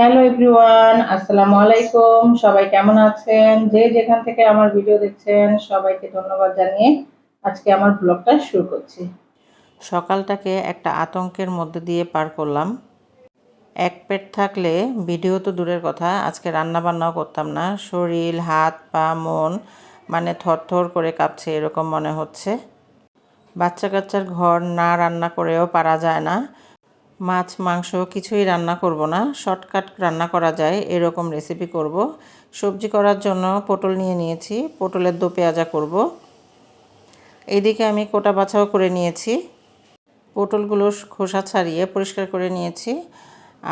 Hello everyone, আসসালামু আলাইকুম। সবাই কেমন আছেন? যে যেখান থেকে আমার ভিডিও দেখছেন, সবাইকে ধন্যবাদ জানিয়ে আজকে আমার ব্লগটা শুরু করছি। সকালটাকে একটা আতঙ্কের মধ্যে দিয়ে পার করলাম। এক পেট থাকলে ভিডিও তো দূরের কথা, আজকে রান্না বান্নাও করতাম না। শরীর, হাত, পা, মন মানে থরথর করে কাঁপছে, এরকম মনে হচ্ছে। বাচ্চা কাচ্চার ঘর না রান্না করেও পারা যায় না। মাছ, মাংস কিছুই রান্না করব না। শর্টকাট রান্না করা যায়, এরকম রেসিপি করব। সবজি করার জন্য পটল নিয়ে নিয়েছি, পটলের দো পেঁয়াজা করব। এইদিকে আমি কোটা বাছাও করে নিয়েছি। পটলগুলো খোসা ছাড়িয়ে পরিষ্কার করে নিয়েছি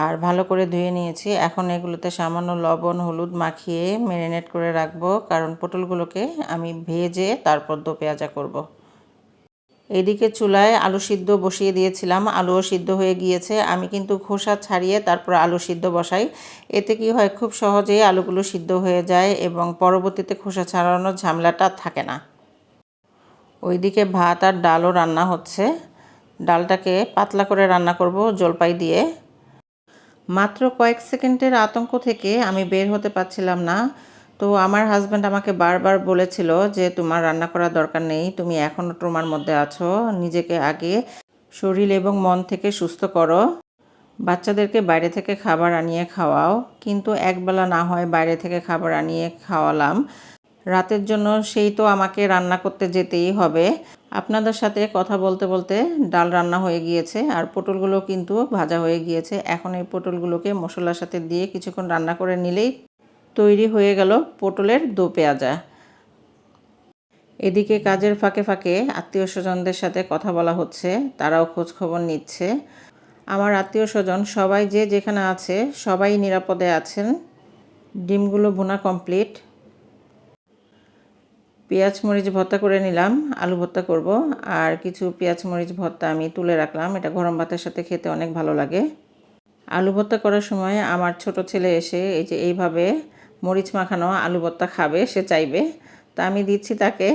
আর ভালো করে ধুয়ে নিয়েছি। এখন এগুলোতে সামান্য লবণ, হলুদ মাখিয়ে ম্যারিনেট করে রাখব, কারণ পটলগুলোকে আমি ভেজে তারপর দো পেঁয়াজা করব। এদিকে চুলায় আলু সিদ্ধ বসিয়ে দিয়েছিলাম। আলুও সিদ্ধ হয়ে গিয়েছে। আমি কিন্তু খোসা ছাড়িয়ে তারপর আলু সিদ্ধ বসাই। এতে কি হয়, খুব সহজেই আলুগুলো সিদ্ধ হয়ে যায় এবং পরবর্তীতে খোসা ছাড়ানোর ঝামেলাটা থাকে না। ওইদিকে ভাত আর ডালও রান্না হচ্ছে। ডালটাকে পাতলা করে রান্না করব জলপাই দিয়ে। মাত্র কয়েক সেকেন্ডের আতঙ্ক থেকে আমি বের হতে পারছিলাম না। তো আমার হাজব্যান্ড আমাকে বারবার বলেছিল যে, তোমার রান্না করার দরকার নেই, তুমি এখনও ট্রোমার মধ্যে আছো, নিজেকে আগে শরীর এবং মন থেকে সুস্থ করো। বাচ্চাদেরকে বাইরে থেকে খাবার আনিয়ে খাওয়াও। কিন্তু একবেলা না হয় বাইরে থেকে খাবার আনিয়ে খাওয়ালাম। রাতের জন্য সেই তো আমাকে রান্না করতে যেতেই হবে। আপনাদের সাথে কথা বলতে বলতে ডাল রান্না হয়ে গিয়েছে, আর পটলগুলো কিন্তু ভাজা হয়ে গিয়েছে। এখন এই পটলগুলোকে মশলার সাথে দিয়ে কিছুক্ষণ রান্না করে নিলেই তৈরি হয়ে গেল পটলের দো পেঁয়াজা। এদিকে কাজের ফাঁকে ফাঁকে আত্মীয় স্বজনদের সাথে কথা বলা হচ্ছে, তারাও খোঁজ খবর নিচ্ছে। আমার আত্মীয় স্বজন সবাই যে যেখানে আছে, সবাই নিরাপদে আছেন। ডিমগুলো বোনা কমপ্লিট। পেঁয়াজ মরিচ ভর্তা করে নিলাম, আলু ভর্তা করব, আর কিছু পেঁয়াজ মরিচ ভর্তা আমি তুলে রাখলাম। এটা গরম ভাতের সাথে খেতে অনেক ভালো লাগে। আলু ভর্তা করার সময় আমার ছোট ছেলে এসে এই যে এইভাবে মরিচ মাখানো আলু ভর্তা খাবে, সে চাইবে। তা আমি দিচ্ছি তাকে,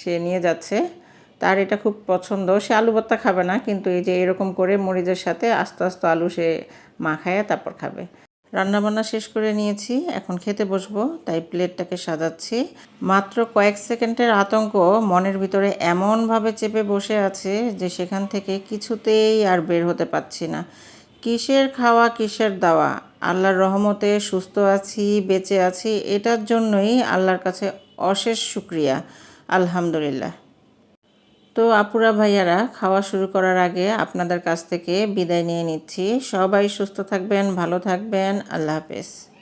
সে নিয়ে যাচ্ছে। তার এটা খুব পছন্দ। সে আলু ভর্তা খাবে না, কিন্তু এই যে এরকম করে মরিচের সাথে আস্তে আস্তে আলু সে মাখায়, তারপর খাবে। রান্নাবান্না শেষ করে নিয়েছি, এখন খেতে বসবো, তাই প্লেটটাকে সাজাচ্ছি। মাত্র কয়েক সেকেন্ডের আতঙ্ক, মনের ভিতরে এমনভাবে চেপে বসে আছে যে সেখান থেকে কিছুতেই আর বের হতে পারছি না। কিসের খাওয়া, কিসের দাওয়া? আল্লাহর রহমতে সুস্থ আছি, বেঁচে আছি, এটার জন্যই আল্লাহর কাছে অশেষ শুক্রিয়া, আলহামদুলিল্লাহ। তো আপুরা, ভাইয়ারা, খাওয়া শুরু করার আগে আপনাদের কাছ থেকে বিদায় নিয়ে নিচ্ছি। সবাই সুস্থ থাকবেন, ভালো থাকবেন, আল্লাহ হাফেজ।